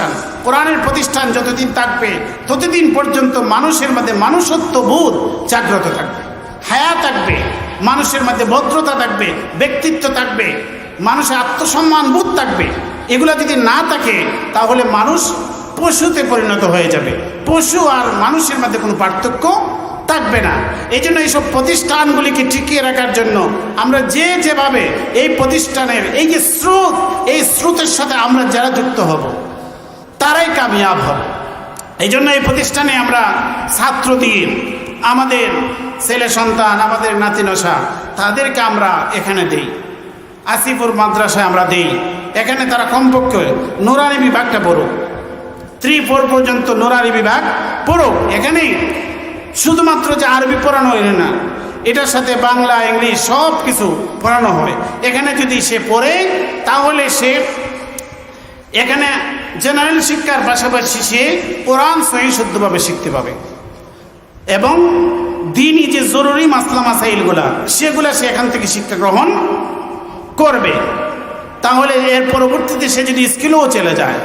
প্রতিষ্ঠান, কোরআনের প্রতিষ্ঠান যতদিন থাকবে, ততদিন পর্যন্ত মানুষের মধ্যে মানুষত্ব বোধ জাগ্রত থাকবে। হায়া থাকবে, মানুষের মধ্যে ভদ্রতা থাকবে, ব্যক্তিত্ব থাকবে, মানুষের আত্মসম্মান বোধ থাকবে। এগুলো যদি না থাকে, তাহলে মানুষ পশুতে পরিণত হয়ে যাবে। পশু আর মানুষের মধ্যে কোনো পার্থক্য থাকবে না। এই জন্য এইসব প্রতিষ্ঠানগুলিকে টিকিয়ে রাখার জন্য আমরা যে যেভাবে এই প্রতিষ্ঠানের, এই যে স্রোত, এই স্রোতের সাথে আমরা যারা যুক্ত হব তারাই কামিয়াব হবে এই জন্য এই প্রতিষ্ঠানে আমরা ছাত্র দিয়ে আমাদের ছেলে সন্তান, আমাদের নাতিনশা তাদেরকে আমরা এখানে দেই। আসিপুর মাদ্রাসায় আমরা দেই। এখানে তারা কমপক্ষে নোরানি বিভাগটা পড়ুক। থ্রি ফোর পর্যন্ত নোরানি বিভাগ পড়ুক। এখানে শুধুমাত্র যে আরবি পড়ানো হয় না, এটার সাথে বাংলা, ইংলিশ সব কিছু পড়ানো হবে এখানে যদি সে পড়ে, তাহলে সে এখানে জেনারেল শিক্ষার পাশাপাশি সে কোরআন, সহি, শুদ্ধভাবে শিখতে পাবে। এবং দিনই যে জরুরি মাসলা, মাসাইলগুলা, সেগুলা সে এখান থেকে শিক্ষা গ্রহণ করবে। তাহলে এর পরবর্তীতে সে যদি স্কুলেও চলে যায়,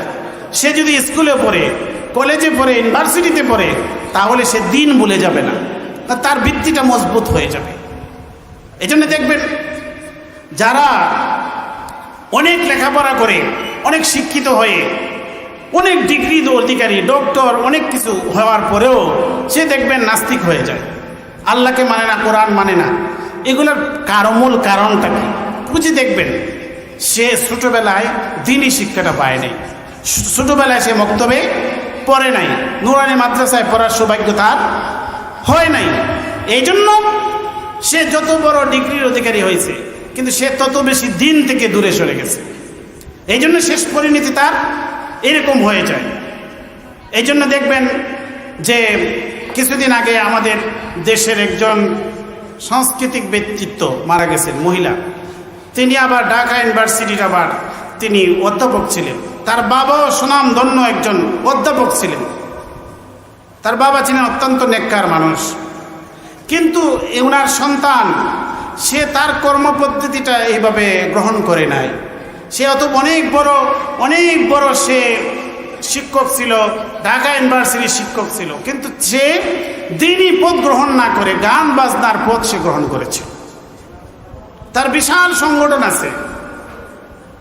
সে যদি স্কুলে পড়ে, কলেজে পড়ে, ইউনিভার্সিটিতে পড়ে, তাহলে সে দিন ভুলে যাবে না। তার ভিত্তিটা মজবুত হয়ে যাবে। এই জন্য দেখবেন, যারা অনেক লেখাপড়া করে, অনেক শিক্ষিত হয়ে অনেক ডিগ্রি অধিকারী ডক্টর অনেক কিছু হওয়ার পরেও সে দেখবেন নাস্তিক হয়ে যায়। আল্লাহকে মানে না, কোরআন মানে না। এগুলোর কারমূল কারণটা কি? বুঝে দেখবেন। সে ছোটোবেলায় দিনই শিক্ষাটা পায় নাই। ছোটোবেলায় সে মক্তবে পড়ে নাই। নুরানি মাদ্রাসায় পড়ার সৌভাগ্য তার হয় নাই। এই জন্য সে যত বড় ডিগ্রির অধিকারী হয়েছে, কিন্তু সে তত বেশি দিন থেকে দূরে সরে গেছে। এই জন্য শেষ পরিণতি তার এরকম হয়ে যায়। এই জন্য দেখবেন যে কিছুদিন আগে আমাদের দেশের একজন সাংস্কৃতিক ব্যক্তিত্ব মারা গেছেন, মহিলা। তিনি আবার ঢাকা ইউনিভার্সিটির আবার তিনি অধ্যাপক ছিলেন। তার বাবাও সুনামধন্য একজন অধ্যাপক ছিলেন। তার বাবা ছিলেন অত্যন্ত নেককার মানুষ। কিন্তু ওনার সন্তান, সে তার কর্মপদ্ধতিটা এইভাবে গ্রহণ করে নাই। সে অত অনেক বড় অনেক বড় সে শিক্ষক ছিল, ঢাকা ইউনিভার্সিটির শিক্ষক ছিল। কিন্তু সে দিনই পথ গ্রহণ না করে, গান বাজনার পথ সে গ্রহণ করেছে। তার বিশাল সংগঠন আছে।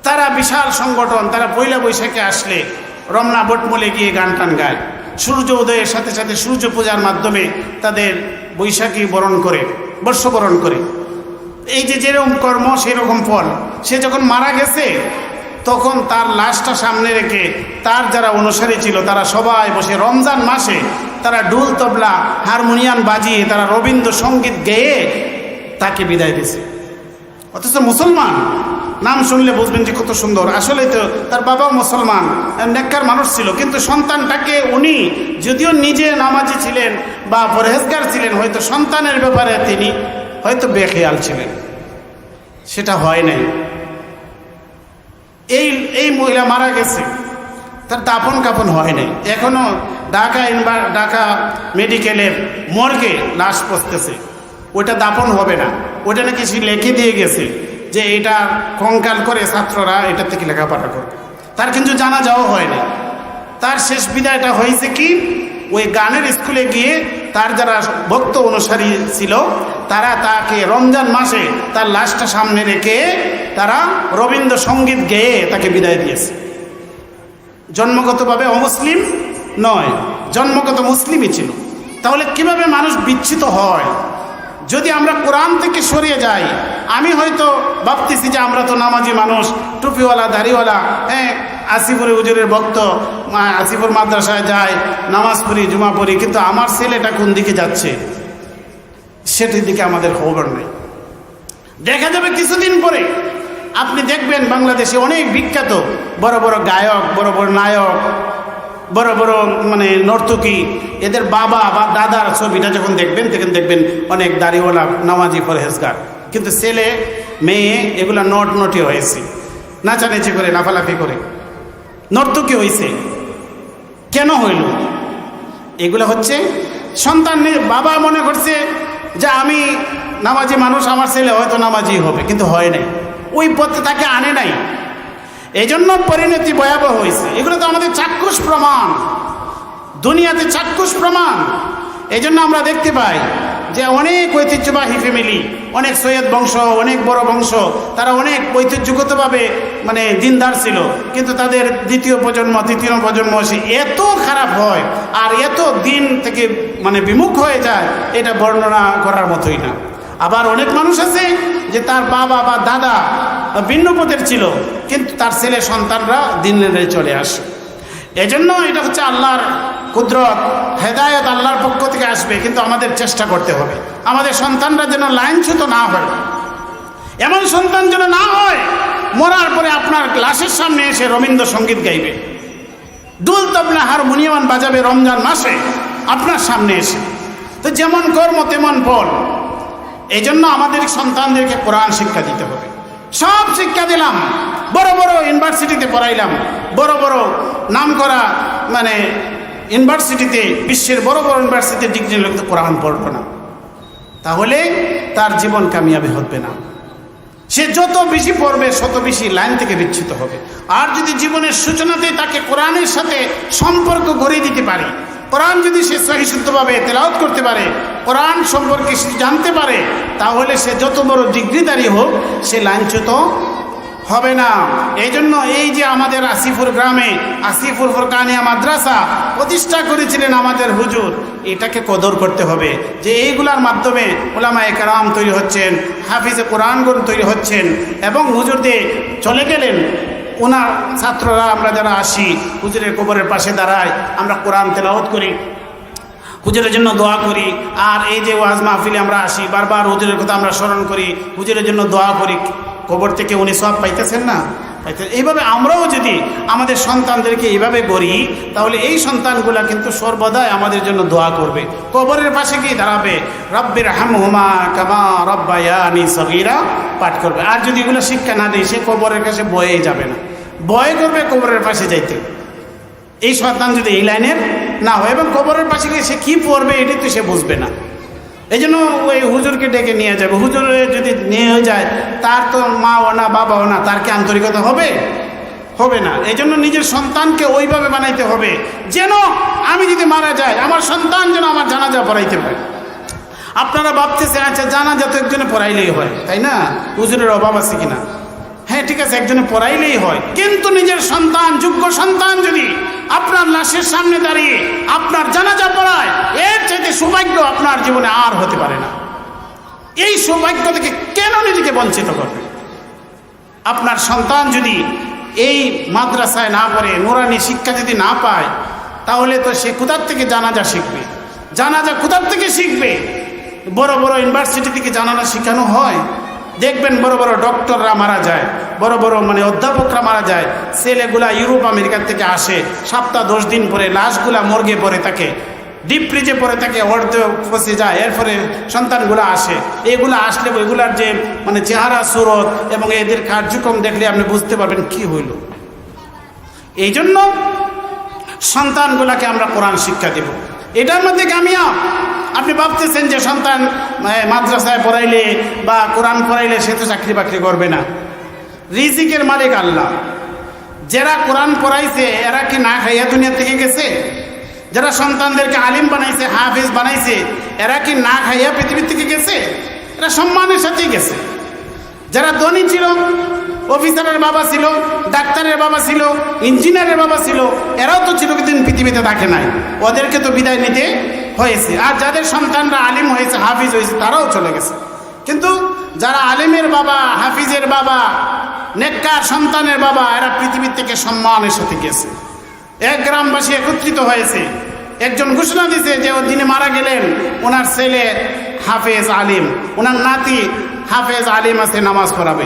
তারা বিশাল সংগঠন, তারা পয়লা বৈশাখে আসলে রমনা বটমলে গিয়ে গান টান গায়। সূর্য উদয়ের সাথে সাথে সূর্য পূজার মাধ্যমে তাদের বৈশাখী বরণ করে, বর্ষবরণ করে। এই যে যেরকম কর্ম, সেরকম ফল। সে যখন মারা গেছে, তখন তার লাশটা সামনে রেখে তার যারা অনুসারী ছিল, তারা সবাই বসে রমজান মাসে তারা ডুল তবলা, হারমোনিয়াম বাজিয়ে তারা রবীন্দ্রসঙ্গীত গেয়ে তাকে বিদায় দিয়েছে। অথচ মুসলমান, নাম শুনলে বুঝবেন যে কত সুন্দর। আসলে তো তার বাবাও মুসলমান, নেককার মানুষ ছিল, কিন্তু সন্তানটাকে উনি যদিও নিজে নামাজি ছিলেন বা পরহেজগার ছিলেন, হয়তো সন্তানের ব্যাপারে তিনি হয়তো বেখেয়াল ছিলেন। সেটা হয় নাই। এই এই মহিলা মারা গেছে। তার দাপন কাপন হয় নাই। এখনও ঢাকা ইনভার, ঢাকা মেডিকেলের মর্গে লাশ পচতেছে। ওইটা দাপন হবে না। ওইটা নাকি সে লিখে দিয়ে গেছে যে এটা কঙ্কাল করে ছাত্ররা এটা থেকে লেখাপড়া করবে। তার কিন্তু জানা যাওয়া হয় হয়নি তার শেষ বিদায়টা হয়েছে কি? ওই গানের স্কুলে গিয়ে তার যারা ভক্ত অনুসারী ছিল, তারা তাকে রমজান মাসে তার লাশটা সামনে রেখে তারা রবীন্দ্র সংগীত গেয়ে তাকে বিদায় দিয়েছে। জন্মগতভাবে অমুসলিম নয়, জন্মগত মুসলিমই ছিল। তাহলে কীভাবে মানুষ বিচ্ছিত হয়? যদি আমরা কোরআন থেকে সরিয়ে যাই, আমি হয়তো ভাবতেছি যে আমরা তো নামাজি মানুষ, টুপিওয়ালা, দাড়িওয়ালা হ্যাঁ আসিফুর হুজুরের ভক্ত আসিফুর মাদ্রাসায় যায়, নামাজ পড়ি, জুমা পড়ি, কিন্তু আমার ছেলেটা কোন দিকে যাচ্ছে? সেটির দিকে আমাদের খবর নেই। দেখা যাবে কিছুদিন পরে, আপনি দেখবেন বাংলাদেশে অনেক বিখ্যাত, বড় বড় গায়ক, বড় বড় নায়ক, বড় বড় মানে নর্তকী, এদের বাবা বা দাদার ছবিটা যখন দেখবেন, তখন দেখবেন অনেক দাড়িওয়ালা, নামাজি পরহেজগার। কিন্তু ছেলে, মেয়ে, এগুলা নট নটি হয়েছে। নাচানাচি করে, লাফালাফি করে। নর্তকী হয়েছে। কেন হইল? এগুলো হচ্ছে সন্তান বাবা মনে করছে যে আমি নামাজি মানুষ, আমার ছেলে হয়তো নামাজি হবে, কিন্তু হয় নাই। ওই পথে তাকে আনে নাই। এই জন্য পরিণতি ভয়াবহ হয়েছে। এগুলো তো আমাদের চাক্ষুষ প্রমাণ। দুনিয়াতে চাক্ষুষ প্রমাণ। এই জন্য আমরা দেখতে পাই যে অনেক ঐতিহ্যবাহী ফ্যামিলি অনেক সৈয়দ বংশ, অনেক বড় বংশ, তারা অনেক ঐতিহ্যগতভাবে মানে দিনদার ছিল। কিন্তু তাদের দ্বিতীয় প্রজন্ম, তৃতীয় প্রজন্ম সে এত খারাপ হয় আর এত দিন থেকে মানে বিমুখ হয়ে যায়, এটা বর্ণনা করার মতোই না। আবার অনেক মানুষ আছে যে তার বাবা বা দাদা ভিন্ন পথের ছিল, কিন্তু তার ছেলে সন্তানরা দিন চলে আসে। এজন্য এটা হচ্ছে আল্লাহর কুদরত, হেদায়ত আল্লাহর পক্ষ থেকে আসবে, কিন্তু আমাদের চেষ্টা করতে হবে। আমাদের সন্তানরা যেন লাইনচ্যুত না হয়। এমন সন্তান যেন না হয়, মরার পরে আপনার ক্লাসের সামনে এসে রবীন্দ্রসঙ্গীত গাইবে। দুল তবলা হারমোনিয়াম বাজাবে রমজান মাসে, আপনার সামনে এসে। তো যেমন কর্ম, তেমন ফল। এই জন্য আমাদের সন্তানদেরকে কোরআন শিক্ষা দিতে হবে। সব শিক্ষা দিলাম। বড় বড় ইউনিভার্সিটিতে পড়াইলাম। বড় বড় নাম করা মানে ইউনিভার্সিটিতে, বিশ্বের বড় বড় ইউনিভার্সিটিতে ডিগ্রি লোক কোরআন পড়বে না। তাহলে তার জীবন কামিয়াবি হবে না। সে যত বেশি পড়বে তত বেশি লাইন থেকে বিচ্ছুত হবে। আর যদি জীবনের সূচনাতে তাকে কোরআনের সাথে সম্পর্ক গড়ে দিতে পারে, কোরআন যদি সে সহিশুদ্ধভাবে তেলাওত করতে পারে, কোরআন সম্পর্কে সে জানতে পারে, তাহলে সে যত বড় ডিগ্রিদারি হোক, সে লাঞ্ছিত হবে না। এই জন্য এই যে আমাদের আসিফুর গ্রামে আসিফুর ফরকানিয়া মাদ্রাসা প্রতিষ্ঠা করেছিলেন আমাদের হুজুর, এটাকে কদর করতে হবে। যে এইগুলার মাধ্যমে ওলামা একরাম তৈরি হচ্ছেন, হাফিজে কোরআনগুন তৈরি হচ্ছেন, এবং হুজুরদের চলে গেলেন। ওনার ছাত্ররা আমরা যারা আসি, হুজুরের কবরের পাশে দাঁড়াই আমরা কোরআন তেলাওত করি, হুজুরের জন্য দোয়া করি, আর এই যে ওয়াজ মাহফিলে আমরা আসি, বারবার হুজুরের কথা আমরা স্মরণ করি, হুজুরের জন্য দোয়া করি। কবর থেকে উনি সব পাইতেছেন না? পাইতে এইভাবে আমরাও যদি আমাদের সন্তানদেরকে এইভাবে গড়ি তাহলে এই সন্তানগুলা কিন্তু সর্বদাই আমাদের জন্য দোয়া করবে। কবরের পাশে গিয়ে দাঁড়াবে। রব্বের হাম হামহুমা কামা রব্বায়ানি সগিরা পাঠ করবে। আর যদি এগুলো শিক্ষা না দিই সে কবরের কাছে বয়ে যাবে না। বয়ে করবে কবরের পাশে যাইতে। এই সন্তান যদি এই লাইনের না হয়, এবং কবরের পাশে গিয়ে সে কী পড়বে এটি তো সে বুঝবে না। এই জন্য ওই হুজুরকে ডেকে নিয়ে যাবে। হুজুর যদি নিয়ে যায়, তার তো মাও না, বাবাও না, তার কি আন্তরিকতা হবে? হবে না। এই জন্য নিজের সন্তানকে ওইভাবে বানাইতে হবে, যেন আমি যদি মারা যাই, আমার সন্তান যেন আমার জানাজা পড়াইতে পারে। আপনারা ভাবতেছেন আচ্ছা জানাজা তো একজনে পড়াইলেই হয়, তাই না? হুজুরের অভাব আছে কিনা? হ্যাঁ ঠিক আছে, একজনে পড়াইলেই হয়। কিন্তু নিজের সন্তান, যোগ্য সন্তান যদি আপনার লাশের সামনে দাঁড়িয়ে আপনার জানাজা পড়ায়, এর চাইতে সৌভাগ্য আপনার জীবনে আর হতে পারে না। এই সৌভাগ্য থেকে কেন নিজেকে বঞ্চিত করবে? আপনার সন্তান যদি এই মাদ্রাসায় না পড়ে, নোরানি শিক্ষা যদি না পায়, তাহলে তো সে কোথার থেকে জানাজা শিখবে? জানাজা কোথার থেকে শিখবে? বড় বড় ইউনিভার্সিটি থেকে জানাজা শেখানো হয়। দেখবেন বড় বড় ডক্টররা মারা যায়, বড় বড় মানে অধ্যাপকরা মারা যায়, ছেলেগুলা ইউরোপ আমেরিকার থেকে আসে, সপ্তাহ দশ দিন পরে লাশগুলা মর্গে পরে থাকে। ডিপ ফ্রিজে পরে থাকে অর্ধ ফসে যায়, এরপরে সন্তানগুলো আসে। এগুলো আসলে এগুলার যে মানে চেহারা, সুরত এবং এদের কার্যক্রম দেখলে আপনি বুঝতে পারবেন কি হইল। এই জন্য সন্তানগুলাকে আমরা কোরআন শিক্ষা দেব। এটার মধ্যে কামিয়া আপনি ভাবতেছেন যে সন্তান মাদ্রাসায় পড়াইলে বা কোরআন পড়াইলে সে তো চাকরি বাকরি করবে না। রিজিকের মালিক আল্লাহ। যারা কোরআন পড়াইছে, এরা কি না খাইয়া দুনিয়া থেকে গেছে? যারা সন্তানদেরকে আলিম বানাইছে, হাফিজ বানাইছে, এরা কি না খাইয়া পৃথিবীর থেকে গেছে? এরা সম্মানের সাথেই গেছে। যারা ধনী ছিল, অফিসারের বাবা ছিল, ডাক্তারের বাবা ছিল, ইঞ্জিনিয়ারের বাবা ছিল, এরাও তো চিরদিন পৃথিবীতে থাকে নাই। ওদেরকে তো বিদায় নিতে হয়েছে। আর যাদের সন্তানরা আলিম হয়েছে, হাফিজ হয়েছে, তারাও চলে গেছে। কিন্তু যারা আলিমের বাবা, হাফিজের বাবা, নেককার সন্তানের বাবা, এরা পৃথিবীর থেকে সম্মানের সাথে গেছে। এক গ্রামবাসী একত্রিত হয়েছে একজন ঘোষণা দিছে যে যিনি মারা গেলেন ওনার ছেলে হাফেজ আলিম। ওনার নাতি হাফেজ আলিম আছে, নামাজ পড়াবে।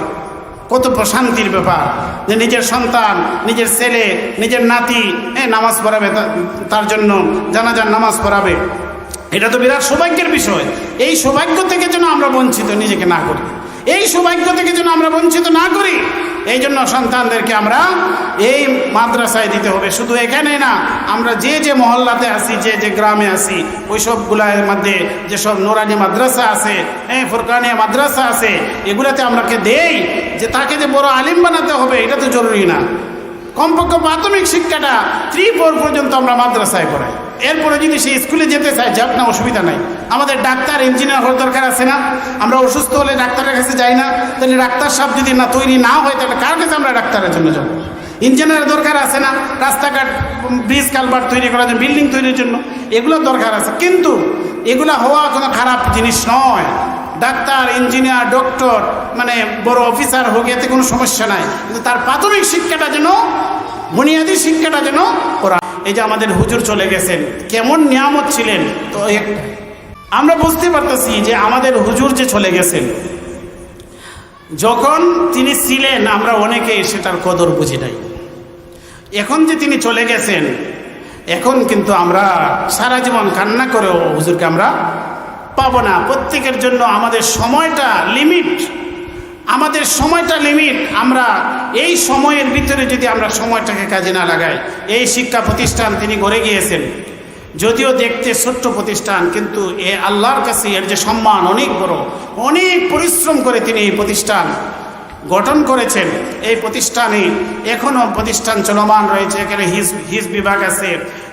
কত প্রশান্তির ব্যাপার যে নিজের সন্তান, নিজের ছেলে, নিজের নাতি, এ, নামাজ পড়াবে তার জন্য জানাজার নামাজ পড়াবে। এটা তো বিরাট সৌভাগ্যের বিষয়। এই সৌভাগ্য থেকে যেন আমরা বঞ্চিত নিজেকে না করি। এই সৌভাগ্য থেকে যেন আমরা বঞ্চিত না করি এই জন্য সন্তানদেরকে আমরা এই মাদ্রাসায় দিতে হবে। শুধু এখানে না, আমরা যে যে মহল্লাতে আসি যে যে গ্রামে আছি ওই সবগুলার মধ্যে যেসব নোরানি মাদ্রাসা আছে হ্যাঁ ফুরকানিয়া মাদ্রাসা আছে, এগুলাতে আমরাকে দেই যে তাকে যে বড় আলিম বানাতে হবে, এটা তো জরুরি না। কমপক্ষে প্রাথমিক শিক্ষাটা থ্রি ফোর পর্যন্ত আমরা মাদ্রাসায় পড়াই। এরপরে যদি সে স্কুলে যেতে চায়, যাক না, অসুবিধা নাই। আমাদের ডাক্তার ইঞ্জিনিয়ার হওয়ার দরকার আছে না? আমরা অসুস্থ হলে ডাক্তারের কাছে যাই না? তাহলে ডাক্তার সাহেব যদি না তৈরি না হয়, তাহলে কার কাছে আমরা ডাক্তারের জন্য যাব? ইঞ্জিনিয়ার দরকার আছে না? রাস্তাঘাট ব্রিজ কালভার্ট তৈরি করার জন্য বিল্ডিং তৈরির জন্য, এগুলো দরকার আছে। কিন্তু এগুলো হওয়া কোনো খারাপ জিনিস নয়। ডাক্তার ইঞ্জিনিয়ার ডক্টর মানে বড় অফিসার হোক, এতে কোনো সমস্যা নাই। কিন্তু তার প্রাথমিক শিক্ষাটা যেন, বুনিয়াদী শিক্ষাটা যেন ওরা এই যে আমাদের হুজুর চলে গেছেন, কেমন নিয়ামত ছিলেন? তো আমরা বুঝতে পারতেছি যে আমাদের হুজুর যে চলে গেছেন, যখন তিনি ছিলেন, আমরা অনেকে সেটার কদর বুঝি নাই। এখন যে তিনি চলে গেছেন, এখন কিন্তু আমরা সারা জীবন কান্না করেও হুজুরকে আমরা পাবো না। প্রত্যেকের জন্য আমাদের সময়টা লিমিট আমাদের সময়টা লিমিট আমরা এই সময়ের ভিতরে যদি আমরা সময়টাকে কাজে না লাগাই, এই শিক্ষা প্রতিষ্ঠান তিনি গড়ে গিয়েছেন। যদিও দেখতে ছোট্ট প্রতিষ্ঠান, কিন্তু এ আল্লাহর কাছে এর যে সম্মান অনেক বড়, অনেক পরিশ্রম করে তিনি এই প্রতিষ্ঠান গঠন করেছেন। এই প্রতিষ্ঠানে এখনও প্রতিষ্ঠান চলমান রয়েছে, এখানে হিজ হিজ বিভাগ আছে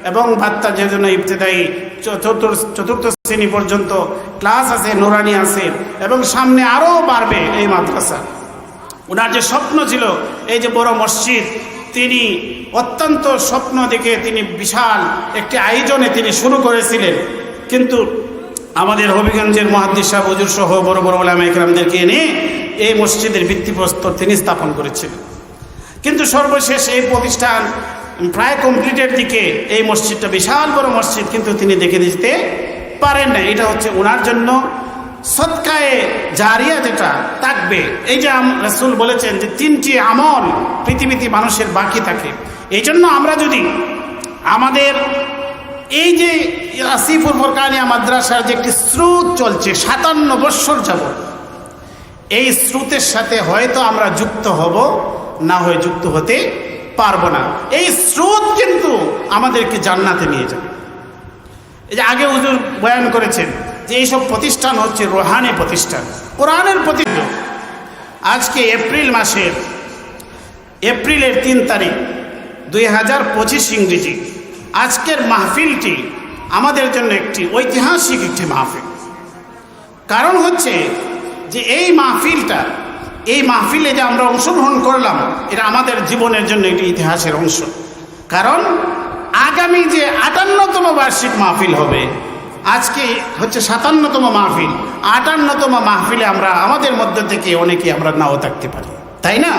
এবং বাচ্চা যে জন্য ইবতেদায়ী চতুর্থ চতুর্থ শ্রেণি পর্যন্ত ক্লাস আছে, নোরানি আছে, এবং সামনে আরও বাড়বে এই মাদ্রাসা। ওনার যে স্বপ্ন ছিল, এই যে বড় মসজিদ, তিনি অত্যন্ত স্বপ্ন দেখে তিনি বিশাল একটি আয়োজনে তিনি শুরু করেছিলেন। কিন্তু আমাদের হবিগঞ্জের মহাদ্দিস সাহেব, হুজুর সহ বড় বড় ওলামা ইকরামদেরকে এনে এই মসজিদের ভিত্তিপ্রস্তর তিনি স্থাপন করেছিলেন। কিন্তু সর্বশেষ এই প্রতিষ্ঠান প্রায় কমপ্লিটের দিকে এই মসজিদটা, বিশাল বড় মসজিদ, কিন্তু তিনি দেখে দিতে পারেন না এটা হচ্ছে ওনার জন্য সৎকায়ে জারিয়া যেটা, থাকবে। এই যে রাসূল বলেছেন যে তিনটি আমল পৃথিবীতে মানুষের বাকি থাকে। এই জন্য আমরা যদি আমাদের এই যে আসিফুর ফরকানিয়া মাদ্রাসার যে একটি স্রোত চলছে, সাতান্ন বৎসর যাব এই স্রোতের সাথে হয়তো আমরা যুক্ত হব, না হয়ে যুক্ত হতে পারব না। এই স্রোত কিন্তু আমাদেরকে জান্নাতে নিয়ে যাবে। এই যে আগে হুজুর বয়ান করেছেন যে এইসব প্রতিষ্ঠান হচ্ছে রোহানি প্রতিষ্ঠান। কোরআনের প্রতিষ্ঠান। আজকে এপ্রিল মাসের, এপ্রিলের তিন তারিখ, দুই হাজার পঁচিশ ইংরেজি। আজকের মাহফিলটি আমাদের জন্য একটি ঐতিহাসিক একটি মাহফিল। কারণ হচ্ছে যে এই মাহফিলটা এই মাহফিলে যে আমরা অংশগ্রহণ করলাম, এটা আমাদের জীবনের জন্য একটি ইতিহাসের অংশ। কারণ আগামী যে আটান্নতম বার্ষিক মাহফিল হবে, আজকে হচ্ছে সাতান্নতম মাহফিল। আটান্নতম মাহফিলে আমরা আমাদের মধ্যে থেকে অনেকে আমরা নাও থাকতে পারি। তাই না?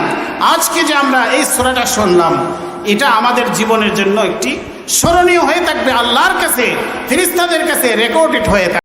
আজকে যে আমরা এই সোরাটা শুনলাম, এটা আমাদের জীবনের জন্য একটি স্মরণীয় হয়ে থাকবে আল্লাহর কাছে ফিরিস্তাদের কাছে রেকর্ডেড হয়ে থাকবে।